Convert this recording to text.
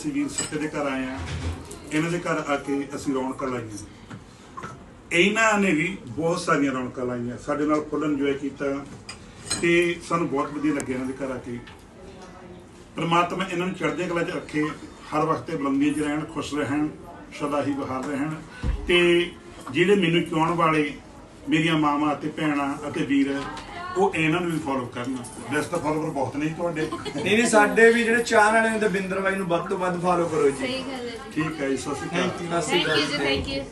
ਅਸੀਂ ਵੀਰ ਸੱਤੇ ਦੇ ਘਰ ਆਏ ਆ ਇਹਨਾਂ ਦੇ ਘਰ ਆ ਕੇ ਅਸੀਂ ਰੌਣਕਾਂ ਲਾਈਆਂ। ਇਹਨਾਂ ਨੇ ਵੀ ਬਹੁਤ ਸਾਰੀਆਂ ਰੌਣਕਾਂ ਲਾਈਆਂ। ਸਾਡੇ ਨਾਲ ਫੁੱਲ ਇੰਜੋਏ ਕੀਤਾ ਤੇ ਸਾਨੂੰ ਬਹੁਤ ਵਧੀਆ ਲੱਗਿਆ ਇਹਨਾਂ ਦੇ ਘਰ ਆ ਕੇ। ਪਰਮਾਤਮਾ ਇਹਨਾਂ ਨੂੰ ਚੜ੍ਹਦੇ ਕਲਾ 'ਚ ਰੱਖੇ, ਹਰ ਵਕਤ ਬੁਲੰਦੀਆਂ 'ਚ ਰਹਿਣ, ਖੁਸ਼ ਰਹਿਣ ਸਦਾ ਹੀ ਬਹਾਰ ਰਹਿਣ ਤੇ ਜਿਹੜੇ ਮੈਨੂੰ ਚਾਹਣ ਵਾਲੇ ਮੇਰੀਆਂ ਮਾਵਾਂ ਅਤੇ ਭੈਣਾਂ ਅਤੇ ਵੀਰ ਉਹ ਇਹਨਾਂ ਨੂੰ ਵੀ ਫੋਲੋ ਕਰਨ। ਵੈਸੇ ਤਾਂ ਫੋਲੋਵਰ ਬਹੁਤ ਨਹੀਂ ਤੁਹਾਡੇ। ਨਹੀਂ ਨਹੀਂ ਸਾਡੇ ਵੀ ਜਿਹੜੇ ਚਾਹਣ ਵਾਲੇ ਨੇ ਦਵਿੰਦਰ ਬਾਈ ਨੂੰ ਵੱਧ ਤੋਂ ਵੱਧ ਫਾਲੋ ਕਰੋ ਜੀ। ਸਹੀ ਗੱਲ ਹੈ ਜੀ। ਠੀਕ ਹੈ ਜੀ ਸਤਿ ਸ਼੍ਰੀ ਅਕਾਲ। ਥੈਂਕ ਯੂ ਥੈਂਕ ਯੂ ਜੀ ਥੈਂਕ ਯੂ